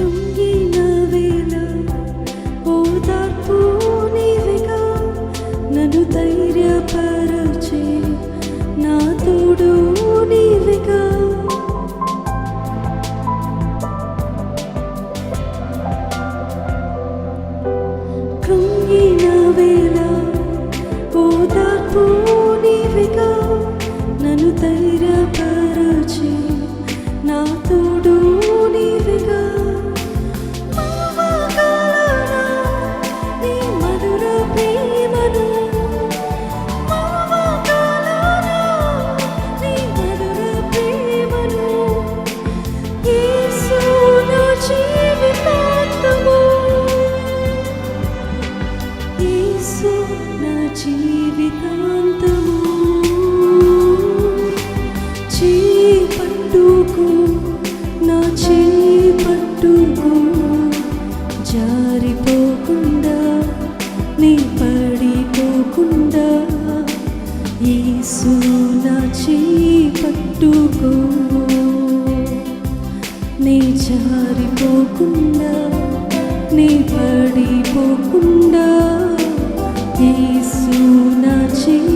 కృంగిన జీవితాంతము చేపట్టుకు నా చేపట్టుకు. జారిపోకుండా నీ పడిపోకుండా యేసు నా చేపట్టుకో. నీ జారిపోకుండా నీ పడిపోకుండా యేసు ti.